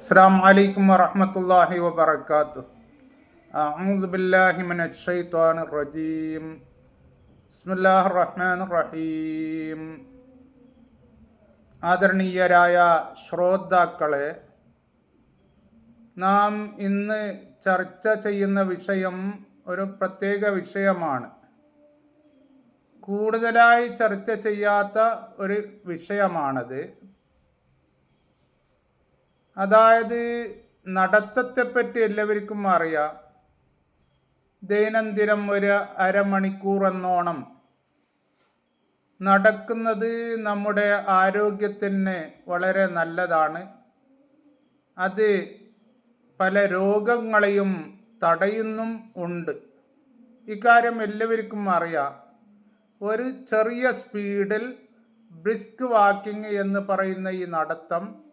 السلام عليكم ورحمة الله وبركاته أعوذ بالله من الشيطان الرجيم بسم الله الرحمن الرحيم ആദരണീയരായ ശ്രോതാക്കളെ നാം ഇന്ന് ചർച്ച ചെയ്യുന്ന വിഷയം ഒരു പ്രത്യേക വിഷയമാണ് കൂടുതലായി ചർച്ച ചെയ്യാത്ത ഒരു വിഷയമാണത് അതായത് നടത്തത്തെപ്പറ്റി എല്ലാവർക്കും അറിയാം. ദൈനംദിനം ഒരു അരമണിക്കൂർ എന്നോണം നടക്കുന്നത് നമ്മുടെ ആരോഗ്യത്തിന് വളരെ നല്ലതാണ്. അത് പല രോഗങ്ങളെയും തടയുന്നും ഉണ്ട്. ഇക്കാര്യം എല്ലാവർക്കും അറിയാം. ഒരു ചെറിയ സ്പീഡിൽ ബ്രിസ്ക് വാക്കിംഗ് എന്ന് പറയുന്ന ഈ നടത്തം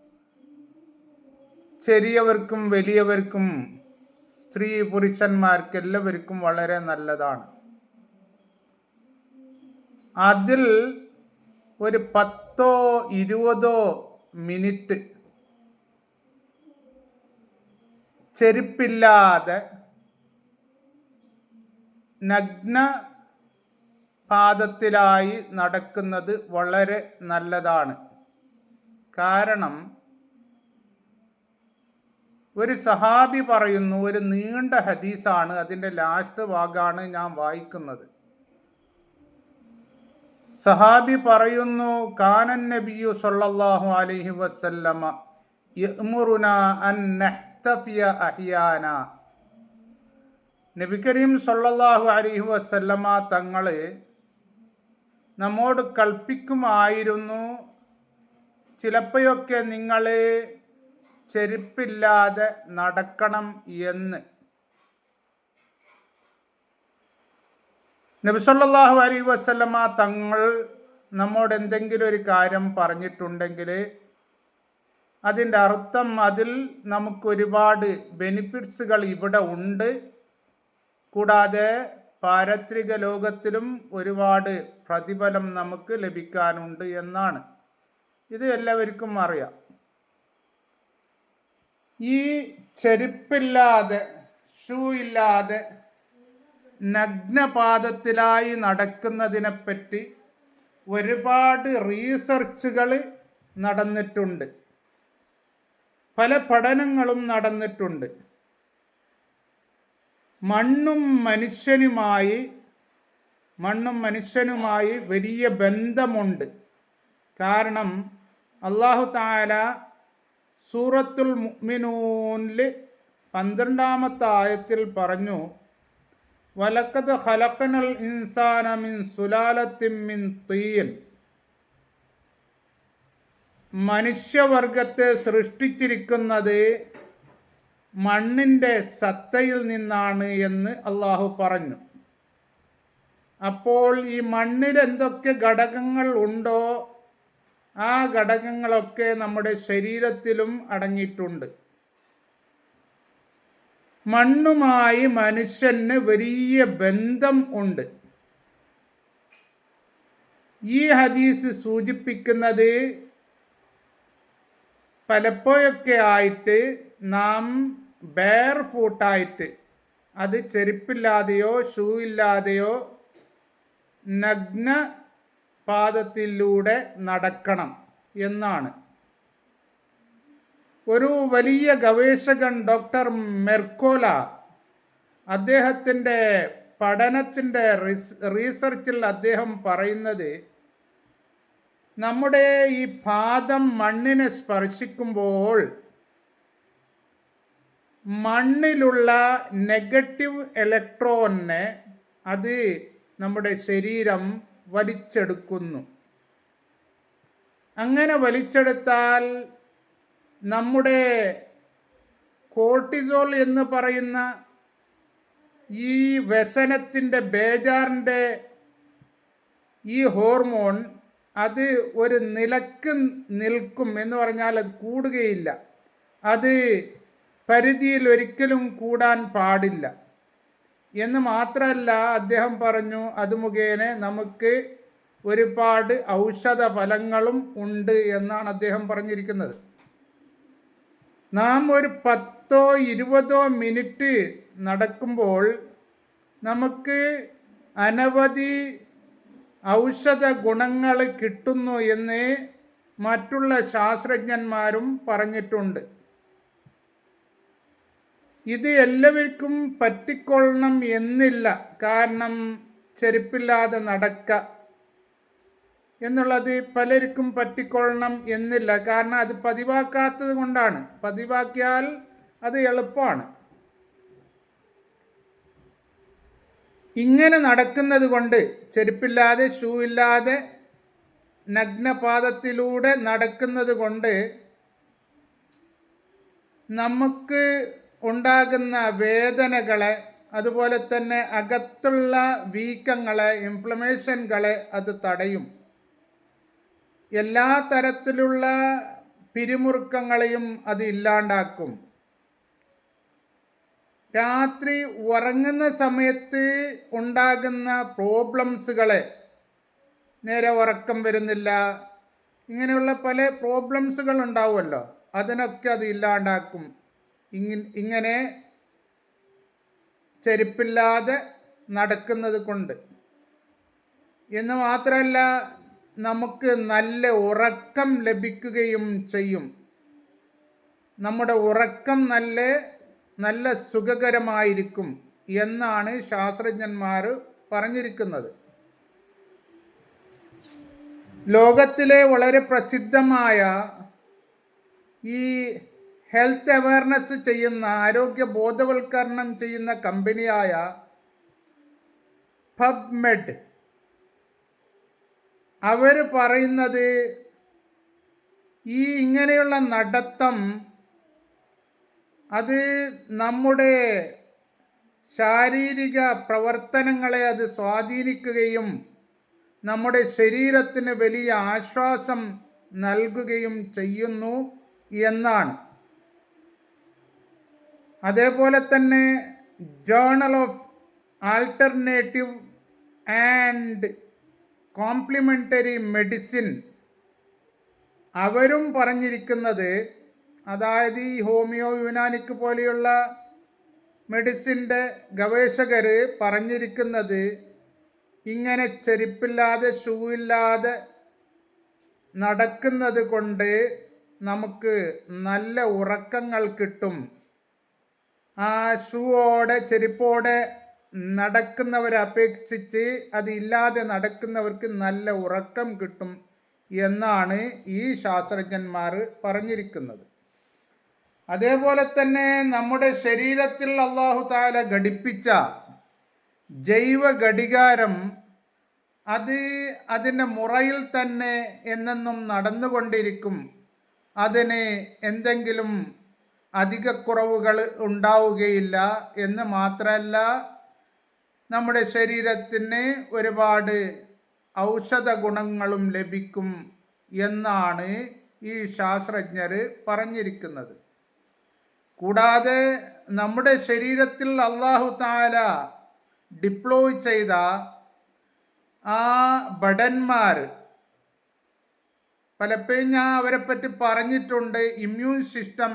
ചെറിയവർക്കും വലിയവർക്കും സ്ത്രീ പുരുഷന്മാർക്ക് എല്ലാവർക്കും വളരെ നല്ലതാണ്. അതിൽ ഒരു പത്തോ ഇരുപതോ മിനിറ്റ് ചെരുപ്പില്ലാതെ നഗ്ന പാദത്തിലായി നടക്കുന്നത് വളരെ നല്ലതാണ്. കാരണം ഒരു സഹാബി പറയുന്നു ഒരു നീണ്ട ഹദീസാണ് അതിന്റെ ലാസ്റ്റ് ഭാഗമാണ് ഞാൻ വായിക്കുന്നത്. സഹാബി പറയുന്നു കാനൻ നബിയു സല്ലല്ലാഹു അലൈഹി വസല്ലമ അൻ നഹ്തഫിയ നബി കരീം സല്ലല്ലാഹു അലൈഹി വസല്ലമ തങ്ങളെ നമ്മോട് കൽപ്പിക്കുമായിരുന്നു. ചിലപ്പോഴൊക്കെ നിങ്ങളെ ചെരുപ്പില്ലാതെ നടക്കണം എന്ന്. നബിസല്ലാഹു അലൈ വസ്ലമ തങ്ങൾ നമ്മോട് എന്തെങ്കിലും ഒരു കാര്യം പറഞ്ഞിട്ടുണ്ടെങ്കിൽ അതിന്റെ അർത്ഥം അതിൽ നമുക്ക് ഒരുപാട് ബെനിഫിറ്റ്സുകൾ ഇവിടെ ഉണ്ട്. കൂടാതെ പാരത്രിക ലോകത്തിലും ഒരുപാട് പ്രതിഫലം നമുക്ക് ലഭിക്കാനുണ്ട് എന്നാണ്. ഇത് എല്ലാവർക്കും അറിയാം. ഈ ചെരുപ്പില്ലാതെ ഷൂ ഇല്ലാതെ നഗ്നപാദത്തിലായി നടക്കുന്നതിനെപ്പറ്റി ഒരുപാട് റീസർച്ചുകൾ നടന്നിട്ടുണ്ട്. പല പഠനങ്ങളും നടന്നിട്ടുണ്ട്. മണ്ണും മനുഷ്യനുമായി മണ്ണും മനുഷ്യനുമായി വലിയ ബന്ധമുണ്ട്. കാരണം അള്ളാഹു താല സൂറത്തുൽ മുഅ്മിനൂനിൽ പന്ത്രണ്ടാമത്തെ ആയത്തിൽ പറഞ്ഞു വലക്കത് ഹലക്കനൽ ഇൻസാന മിൻ സുലാലത്തിൻ മിൻ തീയൻ മനുഷ്യവർഗത്തെ സൃഷ്ടിച്ചിരിക്കുന്നത് മണ്ണിന്റെ സത്തയിൽ നിന്നാണ് എന്ന് അള്ളാഹു പറഞ്ഞു. അപ്പോൾ ഈ മണ്ണിൽ എന്തൊക്കെ ഘടകങ്ങൾ ഉണ്ടോ ആ ഘടകങ്ങളൊക്കെ നമ്മുടെ ശരീരത്തിലും അടങ്ങിയിട്ടുണ്ട്. മണ്ണുമായി മനുഷ്യന് വലിയ ബന്ധം ഉണ്ട്. ഈ ഹദീസ് സൂചിപ്പിക്കുന്നത് പലപ്പോഴൊക്കെ ആയിട്ട് നാം ബെയർ ഫൂട്ടായിട്ട് അത് ചെരുപ്പില്ലാതെയോ ഷൂ ഇല്ലാതെയോ നഗ്ന പാദത്തിലൂടെ നടക്കണം എന്നാണ്. ഒരു വലിയ ഗവേഷകൻ ഡോക്ടർ മെർക്കോല അദ്ദേഹത്തിന്റെ പഠനത്തിന്റെ റീസർച്ചിൽ അദ്ദേഹം പറയുന്നത് നമ്മുടെ ഈ പാദം മണ്ണിനെ സ്പർശിക്കുമ്പോൾ മണ്ണിലുള്ള നെഗറ്റീവ് ഇലക്ട്രോണിനെ അത് നമ്മുടെ ശരീരം വലിച്ചെടുക്കുന്നു. അങ്ങനെ വലിച്ചെടുത്താൽ നമ്മുടെ കോർട്ടിസോൾ എന്ന് പറയുന്ന ഈ വ്യസനത്തിന്റെ ബേജാറിന്റെ ഈ ഹോർമോൺ അത് ഒരു നിലയ്ക്ക് നിൽക്കും എന്ന് പറഞ്ഞാൽ അത് കൂടുകയില്ല. അത് പരിധിയിൽ ഒരിക്കലും കൂടാൻ പാടില്ല. എന്ന് മാത്രമല്ല അദ്ദേഹം പറഞ്ഞു അത് മുഖേന നമുക്ക് ഒരുപാട് ഔഷധ ഫലങ്ങളും ഉണ്ട് എന്നാണ് അദ്ദേഹം പറഞ്ഞിരിക്കുന്നത്. നാം ഒരു പത്തോ ഇരുപതോ മിനിറ്റ് നടക്കുമ്പോൾ നമുക്ക് അനവധി ഔഷധ ഗുണങ്ങൾ കിട്ടുന്നു എന്ന് മറ്റുള്ള ശാസ്ത്രജ്ഞന്മാരും പറഞ്ഞിട്ടുണ്ട്. ഇത് എല്ലാവർക്കും പറ്റിക്കൊള്ളണം എന്നില്ല. കാരണം ചെരുപ്പില്ലാതെ നടക്ക എന്നുള്ളത് പലർക്കും പറ്റിക്കൊള്ളണം എന്നില്ല. കാരണം അത് പതിവാക്കാത്തത് കൊണ്ടാണ്. പതിവാക്കിയാൽ അത് എളുപ്പമാണ്. ഇങ്ങനെ നടക്കുന്നത് കൊണ്ട് ചെരുപ്പില്ലാതെ ഷൂ ഇല്ലാതെ നഗ്നപാദത്തിലൂടെ നടക്കുന്നത് കൊണ്ട് നമുക്ക് ഉണ്ടാകുന്ന വേദനകളെ അതുപോലെ തന്നെ അകത്തുള്ള വീക്കങ്ങളെ ഇൻഫ്ലമേഷനുകളെ അത് തടയും. എല്ലാ തരത്തിലുള്ള പിരിമുറുക്കങ്ങളെയും അത് ഇല്ലാണ്ടാക്കും. രാത്രി ഉറങ്ങുന്ന സമയത്ത് ഉണ്ടാകുന്ന പ്രോബ്ലംസുകളെ നേരെ ഉറക്കം വരുന്നില്ല ഇങ്ങനെയുള്ള പല പ്രോബ്ലംസുകൾ ഉണ്ടാവുമല്ലോ അതിനൊക്കെ അത് ഇല്ലാണ്ടാക്കും. ഇങ്ങനെ ചെരുപ്പില്ലാതെ നടക്കുന്നത് കൊണ്ട്. എന്ന് മാത്രമല്ല നമുക്ക് നല്ല ഉറക്കം ലഭിക്കുകയും ചെയ്യും. നമ്മുടെ ഉറക്കം നല്ല നല്ല സുഖകരമായിരിക്കും എന്നാണ് ശാസ്ത്രജ്ഞന്മാർ പറഞ്ഞിരിക്കുന്നത്. ലോകത്തിലെ വളരെ പ്രസിദ്ധമായ ഈ ഹെൽത്ത് അവയർനെസ് ചെയ്യുന്ന ആരോഗ്യ ബോധവൽക്കരണം ചെയ്യുന്ന കമ്പനിയായ പബ്മെഡ്. അവർ പറയുന്നത് ഈ ഇങ്ങനെയുള്ള നടത്തം അത് നമ്മുടെ ശാരീരിക പ്രവർത്തനങ്ങളെ അത് സ്വാധീനിക്കുകയും നമ്മുടെ ശരീരത്തിന് വലിയ ആശ്വാസം നൽകുകയും ചെയ്യുന്നു എന്നാണ്. അതേപോലെ തന്നെ journal of alternative and complementary medicine അവരും പറഞ്ഞിരിക്കുന്നത് അതായത് ഈ ഹോമിയോ യുനാനിക്ക് പോലെയുള്ള മെഡിസിന്റെ ഗവേഷകർ പറഞ്ഞിരിക്കുന്നത് ഇങ്ങനെ ചെരുപ്പില്ലാതെ ഷൂ ഇല്ലാതെ നടക്കുന്നത് കൊണ്ട് നമുക്ക് നല്ല ഉറക്കങ്ങൾ കിട്ടും. ഷൂവോടെ ചെരുപ്പോടെ നടക്കുന്നവരെ അപേക്ഷിച്ച് അതില്ലാതെ നടക്കുന്നവർക്ക് നല്ല ഉറക്കം കിട്ടും എന്നാണ് ഈ ശാസ്ത്രജ്ഞന്മാർ പറഞ്ഞിരിക്കുന്നത്. അതേപോലെ തന്നെ നമ്മുടെ ശരീരത്തിൽ അള്ളാഹു താല ഘടിപ്പിച്ച ജൈവ ഘടികാരം അത് അതിന്റെ മുറയിൽ തന്നെ എന്നെന്നും നടന്നുകൊണ്ടിരിക്കും. അതിന് എന്തെങ്കിലും അധിക കുറവുകൾ ഉണ്ടാവുകയില്ല എന്ന് മാത്രമല്ല നമ്മുടെ ശരീരത്തിന് ഒരുപാട് ഔഷധ ഗുണങ്ങളും ലഭിക്കും എന്നാണ് ഈ ശാസ്ത്രജ്ഞർ പറഞ്ഞിരിക്കുന്നത്. കൂടാതെ നമ്മുടെ ശരീരത്തിൽ അള്ളാഹു താല ഡിപ്ലോയ് ചെയ്ത ആ ഭടന്മാർ പലപ്പോഴും ഞാൻ അവരെ പറ്റി പറഞ്ഞിട്ടുണ്ട് ഇമ്മ്യൂൺ സിസ്റ്റം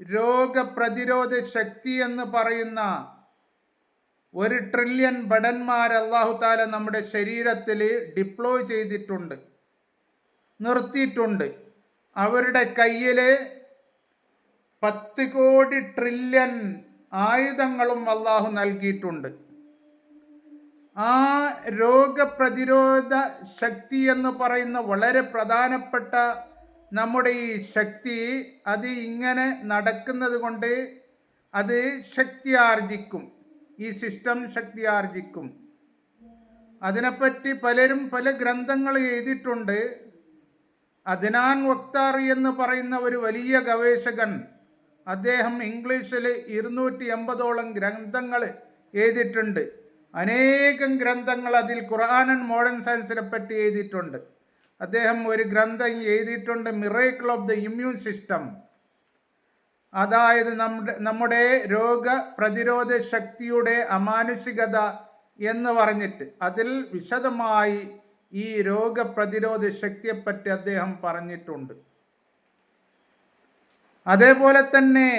രോഗപ്രതിരോധ ശക്തി എന്ന് പറയുന്ന ഒരു ട്രില്യൺ ഭടന്മാർ അള്ളാഹു താല നമ്മുടെ ശരീരത്തിൽ ഡിപ്ലോയ് ചെയ്തിട്ടുണ്ട് നിർത്തിയിട്ടുണ്ട്. അവരുടെ കയ്യിൽ പത്ത് കോടി ട്രില്യൺ ആയുധങ്ങളും അള്ളാഹു നൽകിയിട്ടുണ്ട്. ആ രോഗപ്രതിരോധ ശക്തി എന്ന് പറയുന്ന വളരെ പ്രധാനപ്പെട്ട നമ്മുടെ ഈ ശക്തി അത് ഇങ്ങനെ നടക്കുന്നത് കൊണ്ട് അത് ശക്തി ആർജിക്കും. ഈ സിസ്റ്റം ശക്തി ആർജിക്കും. അതിനെപ്പറ്റി പലരും പല ഗ്രന്ഥങ്ങൾ എഴുതിയിട്ടുണ്ട്. അദ്നാൻ വക്താറി എന്ന് പറയുന്ന ഒരു വലിയ ഗവേഷകൻ അദ്ദേഹം ഇംഗ്ലീഷിൽ ഇരുന്നൂറ്റി എൺപതോളം ഗ്രന്ഥങ്ങൾ എഴുതിയിട്ടുണ്ട്. അനേകം ഗ്രന്ഥങ്ങൾ അതിൽ ഖുർആാനൻ മോഡേൺ സയൻസിനെ പറ്റി എഴുതിയിട്ടുണ്ട്. അദ്ദേഹം ഒരു ഗ്രന്ഥം എഴുതിയിട്ടുണ്ട് miracle of the immune system അതായത് നമ്മുടെ നമ്മുടെ രോഗ പ്രതിരോധ ശക്തിയുടെ അമാനുഷികത എന്ന് പറഞ്ഞിട്ട് അതിൽ വിശദമായി ഈ രോഗപ്രതിരോധ ശക്തിയെപ്പറ്റി അദ്ദേഹം പറഞ്ഞിട്ടുണ്ട്. അതേപോലെ തന്നെ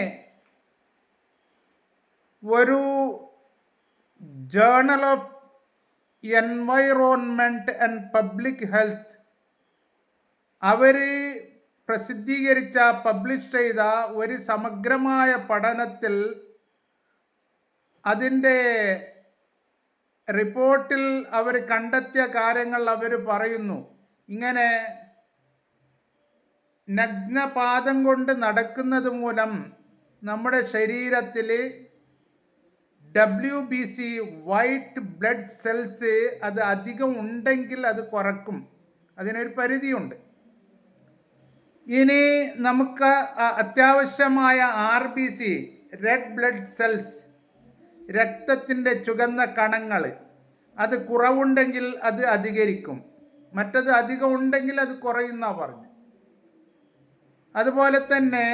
ഒരു journal of environment and public health അവർ പ്രസിദ്ധീകരിച്ച പബ്ലിഷ് ചെയ്ത ഒരു സമഗ്രമായ പഠനത്തിൽ അതിന്റെ റിപ്പോർട്ടിൽ അവർ കണ്ടെത്തിയ കാര്യങ്ങൾ അവർ പറയുന്നു. ഇങ്ങനെ നഗ്നപാദം കൊണ്ട് നടക്കുന്നത് മൂലം നമ്മുടെ ശരീരത്തിൽ W B C white blood cells അത് അധികം ഉണ്ടെങ്കിൽ അത് കുറക്കും. അതിനൊരു പരിധിയുണ്ട്. ഇനി നമുക്ക് അത്യാവശ്യമായ R B C red blood cells രക്തത്തിന്റെ ചുവന്ന കണങ്ങൾ. അത് കുറവുണ്ടെങ്കിൽ അത് അധികരിക്കും. മറ്റത് അധികം ഉണ്ടെങ്കിൽ അത് കുറയുന്ന പറഞ്ഞു. അതുപോലെ തന്നെ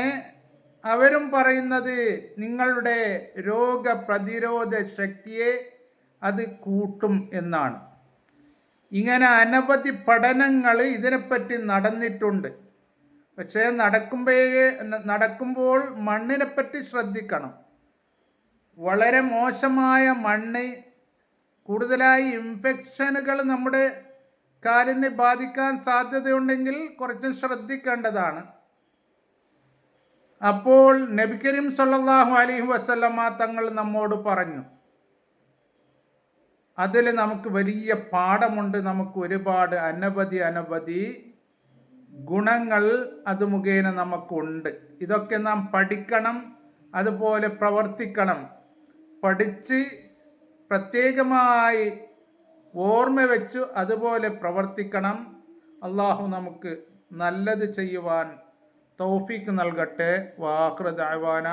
അവരും പറയുന്നത് നിങ്ങളുടെ രോഗപ്രതിരോധ ശക്തിയെ അത് കൂട്ടും എന്നാണ്. ഇങ്ങനെ അനവധി പഠനങ്ങൾ ഇതിനെപ്പറ്റി നടന്നിട്ടുണ്ട്. പക്ഷേ നടക്കുമ്പോഴേ നടക്കുമ്പോൾ മണ്ണിനെപ്പറ്റി ശ്രദ്ധിക്കണം. വളരെ മോശമായ മണ്ണ് കൂടുതലായി ഇൻഫെക്ഷനുകൾ നമ്മുടെ കാലിനെ ബാധിക്കാൻ സാധ്യതയുണ്ടെങ്കിൽ കുറച്ചും ശ്രദ്ധിക്കേണ്ടതാണ്. അപ്പോൾ നബി കരീം അലഹി അലൈഹി വസല്ലമ തങ്ങൾ നമ്മോട് പറഞ്ഞു അതിൽ നമുക്ക് വലിയ പാഠമുണ്ട്. നമുക്ക് ഒരുപാട് അനവധി അനവധി ഗുണങ്ങൾ അത് മുഖേന നമുക്കുണ്ട്. ഇതൊക്കെ നാം പഠിക്കണം അതുപോലെ പ്രവർത്തിക്കണം. പഠിച്ച് പ്രത്യേകമായി ഓർമ്മ വെച്ചു അതുപോലെ പ്രവർത്തിക്കണം. അള്ളാഹു നമുക്ക് നല്ലത് ചെയ്യുവാൻ തൗഫീക്ക് നൽകട്ടെ. വാഹൃദാന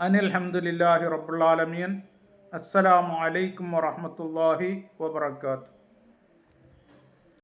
അനിൽഹമുല്ലാഹി റബ്ബുലാലമീൻ അസ്സലാമു അലൈക്കും വറഹമത്തല്ലാഹി വബർക്കാത്തു